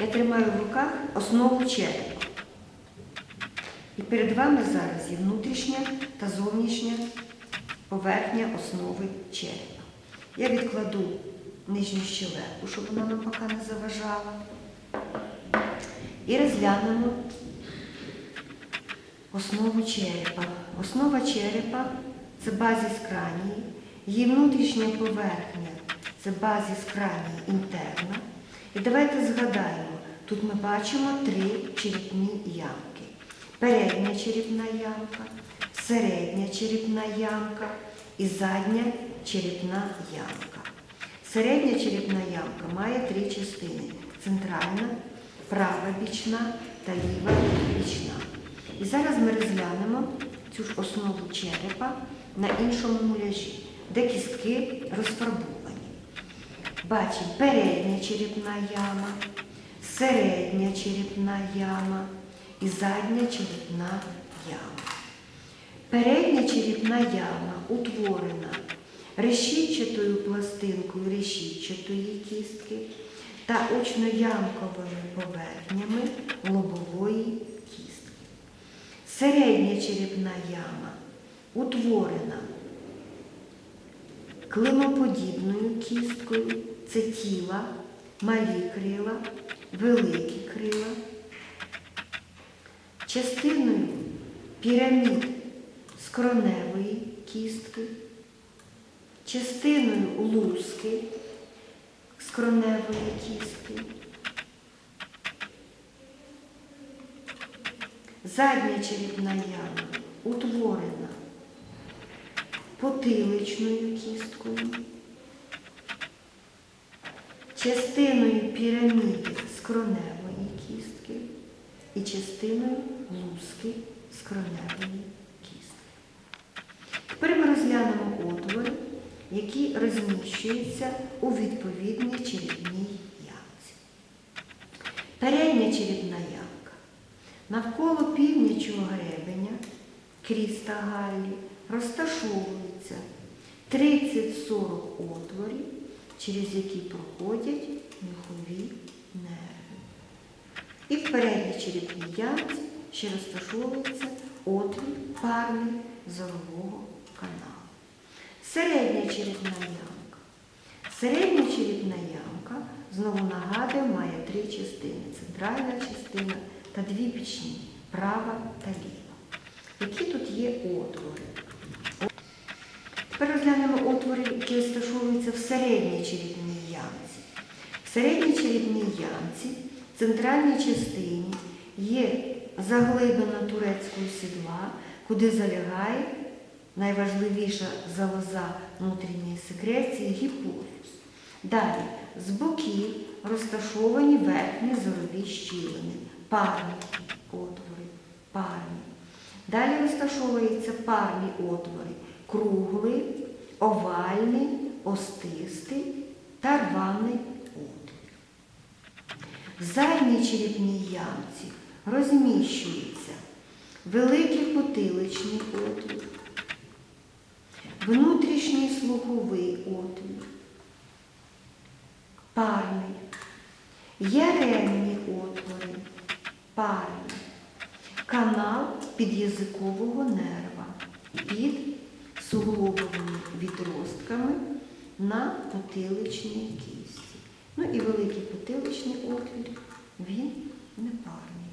Я тримаю в руках основу черепа. І перед вами зараз є внутрішня та зовнішня поверхня основи черепа. Я відкладу нижню щелепу, щоб вона нам поки не заважала. І розглянемо основу черепа. Основа черепа це базіс кранії, її внутрішня поверхня це базіс кранії інтерна. І давайте згадаємо, тут ми бачимо три черепні ямки. Передня черепна ямка, середня черепна ямка і задня черепна ямка. Середня черепна ямка має три частини: центральна, права бічна та ліва бічна. І зараз ми розглянемо цю ж основу черепа на іншому муляжі, де кістки розфарбовані. Бачимо передня черепна яма, середня черепна яма і задня черепна яма. Передня черепна яма утворена решітчатою пластинкою решітчатої кістки та очноямковими поверхнями лобової кістки. Середня черепна яма утворена клиноподібною кісткою. Це тіла, малі крила, великі крила, частиною пірамід скроневої кістки, частиною луски скроневої кістки, задня черепна яма утворена потиличною кісткою, частиною піраміди скроневої кістки і частиною луски скроневої кістки. Тепер ми розглянемо отвори, які розміщуються у відповідній черепній ямці. Передня черепна ямка. Навколо північого гребеня кріста Галлі розташовується 30-40 отворів, через які проходять міхові нерви. І в передній черепній ямці ще розташовується отвір парний зорового каналу. Середня черепна ямка. Середня черепна ямка, знову нагадую, має три частини. Центральна частина та дві пічні права та ліва. Які тут є отвори? Тепер розглянемо отвори, які розташовуються в середній черепній ямці. В середній черепній ямці, в центральній частині, є заглибина турецького сідла, куди залягає найважливіша залоза внутрішньої секреції гіпофіз. Далі з боків розташовані верхні зорові щілини, парні отвори, парні. Далі розташовуються парні отвори круглий, овальний, остистий та рваний отвір. В задній черепній ямці розміщується великий потиличний отвір, внутрішній слуховий отвір, парний, яремні отвори, парні, канал під'язикового нерва під суглобовими відростками на потиличній кісті. Ну і великий потиличний отвір, він непарний.